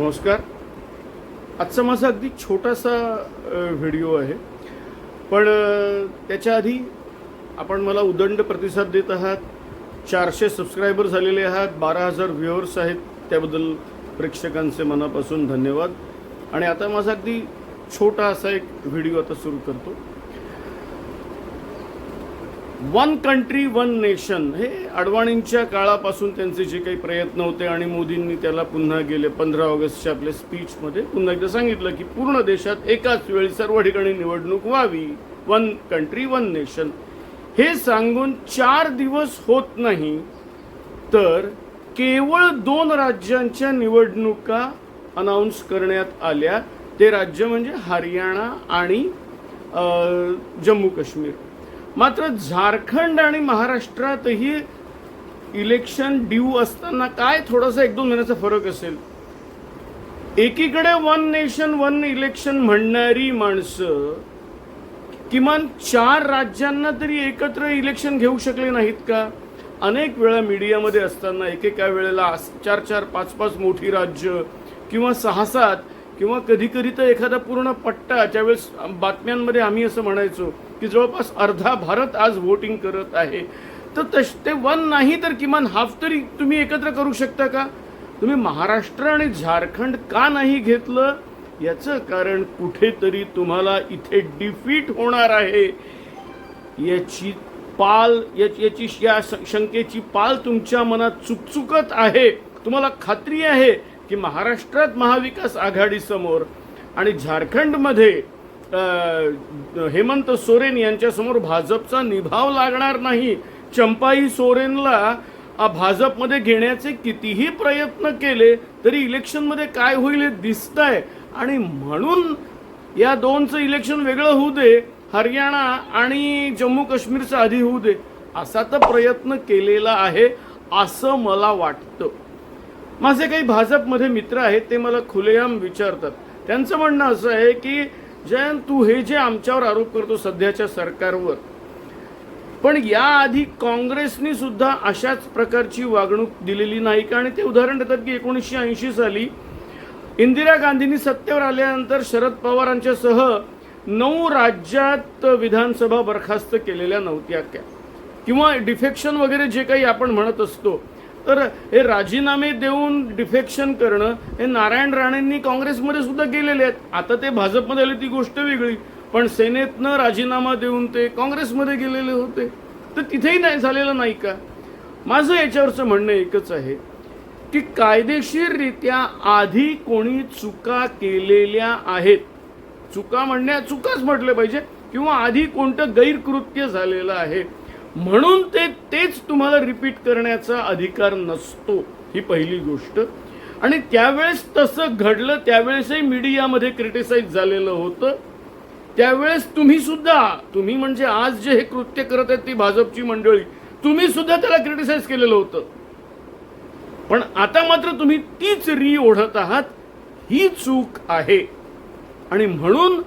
नमस्कार. आजचा माझा अगदी छोटासा व्हिडिओ आहे. पण त्याच्या आधी आपण मला उदंड प्रतिसाद देत आहात. चारशे सबस्क्रायबर झालेले आहात. बारा हजार व्ह्युअर्स आहेत. त्याबद्दल प्रेक्षकांचे मनापासून धन्यवाद. आणि आता माझा अगदी छोटा असा एक व्हिडिओ आता सुरू करतो. वन कंट्री वन नेशन हे अडवाणींच्या काळापासून त्यांचे जे काही प्रयत्न होते आणि मोदींनी त्याला पुन्हा गेले पंधरा ऑगस्टच्या आपल्या स्पीचमध्ये पुन्हा एकदा सांगितलं की पूर्ण देशात एकाच वेळी सर्व ठिकाणी निवडणूक व्हावी. वन कंट्री वन नेशन हे सांगून चार दिवस होत नाही तर केवळ दोन राज्यांच्या निवडणुका अनाऊन्स करण्यात आल्या. ते राज्य म्हणजे हरियाणा आणि जम्मू काश्मीर मात्र झारखंड आणि महाराष्ट्रातही इलेक्शन ड्यू असताना काय थोडासा एक दोन महिन्याचा फरक असेल? एकीकडे वन नेशन वन इलेक्शन म्हणणारी माणसं किमान चार राज्यांना तरी एकत्र इलेक्शन घेऊ शकले नाहीत का? अनेक वेळा मीडियामध्ये असताना एकेका वेळेला चार चार पाच पाच मोठी राज्य किंवा सहा सात किंवा कधीकधी तर एखादा पूर्ण पट्टा ज्यावेळेस बातम्यांमध्ये आम्ही असं म्हणायचो की जवळपास अर्धा भारत आज वोटिंग करत आहे. तर तश ते वन नाही तर किमान हाफ तरी तुम्ही एकत्र करू शकता का? तुम्ही महाराष्ट्र आणि झारखंड का नाही घेतलं? याचं कारण कुठेतरी तुम्हाला इथे डिफीट होणार आहे. याची पाल याची याची या श- शंकेची पाल तुमच्या मनात चुकचुकत आहे. तुम्हाला खात्री आहे की महाराष्ट्रात महाविकास आघाडी समोर आणि झारखंडमध्ये हेमंत सोरेन यांच्यासमोर भाजपचा निभाव लागणार नाही. चंपाई सोरेनला भाजपमध्ये घेण्याचे कितीही प्रयत्न केले तरी इलेक्शनमध्ये काय होईल हे दिसतंय. आणि म्हणून या दोनचं इलेक्शन वेगळं होऊ दे. हरियाणा आणि जम्मू काश्मीरचं आधी होऊ दे. असा तर प्रयत्न केलेला आहे असं मला वाटतं. माझे काही भाजपमध्ये मित्र आहेत ते मला खुलेआम विचारतात. त्यांचं म्हणणं असं आहे की जयंत तू हे जे आमच्यावर आरोप करतो सध्याच्या सरकारवर पण याआधी काँग्रेसनी सुद्धा अशाच प्रकारची वागणूक दिलेली नाही का? आणि ते उदाहरण देतात की एकोणीसशे ऐंशी साली इंदिरा गांधींनी सत्तेवर आल्यानंतर शरद पवारांच्यासह नऊ राज्यात विधानसभा बरखास्त केलेल्या नव्हत्या क्या किंवा डिफेक्शन वगैरे जे काही आपण म्हणत असतो तर हे राजीनामे देऊन डिफेक्शन करणं हे नारायण राणेंनी काँग्रेसमध्ये सुद्धा केलेले आहेत. आता ते भाजपमध्ये आले ती गोष्ट वेगळी. पण सेनेतनं राजीनामा देऊन ते काँग्रेसमध्ये गेलेले होते. तर तिथेही नाही झालेलं नाही का? माझं याच्यावरचं म्हणणं एकच आहे की कायदेशीररित्या आधी कोणी चुका केलेल्या आहेत. चुका म्हणण्या चुकाच म्हटलं पाहिजे किंवा आधी कोणतं गैरकृत्य झालेलं आहे. म्हणून ते तेच तुम्हाला रिपीट करण्याचा अधिकार नसतो ही पहिली गोष्ट. आणि त्यावेळेस तसं घडलं त्यावेळेसही मीडियामध्ये क्रिटिसाइज झालेलं होतं. त्यावेळेस तुम्ही सुद्धा तुम्ही म्हणजे आज जे हे कृत्य करत आहेत ती भाजपची मंडळी तुम्ही सुद्धा त्याला क्रिटिसाइज केलेलं होतं. पण आता मात्र तुम्ही तीच री ओढत आहात ही चूक आहे. आणि म्हणून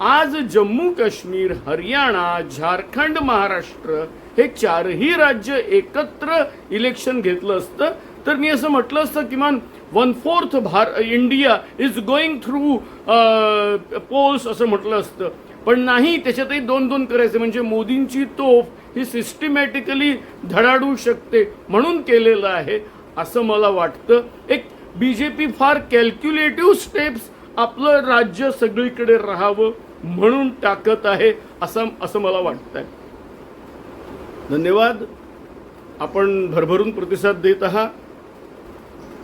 आज जम्मू काश्मीर हरियाणा झारखंड महाराष्ट्र हे चारही राज्य एकत्र इलेक्शन घेतलं असतं. तर मी असं म्हटलं असतं किमान वन फोर्थ भार India is going through polls असं म्हटलं असतं. पण नाही त्याच्यातही दोन दोन करायचे. म्हणजे मोदींची तोफ ही सिस्टमॅटिकली धडाडू शकते म्हणून केलेलं आहे असं मला वाटतं. एक बी जे पी फार कॅल्क्युलेटिव्ह स्टेप्स आपलं राज्य सगळीकडे राहावं म्हणून टाकत आहे असं असं मला वाटतंय. धन्यवाद. आपण भरभरून प्रतिसाद देत आहात.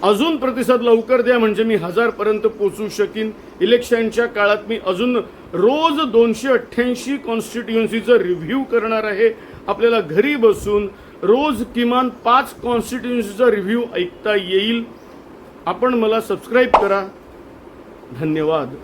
अजून प्रतिसाद लवकर द्या म्हणजे मी हजारपर्यंत पोचू शकीन. इलेक्शनच्या काळात मी अजून रोज दोनशे अठ्ठ्याऐंशी कॉन्स्टिट्युएन्सीचं रिव्ह्यू करणार आहे. आपल्याला घरी बसून रोज किमान पाच कॉन्स्टिट्युएन्सीचा रिव्ह्यू ऐकता येईल. आपण मला सबस्क्राईब करा. धन्यवाद.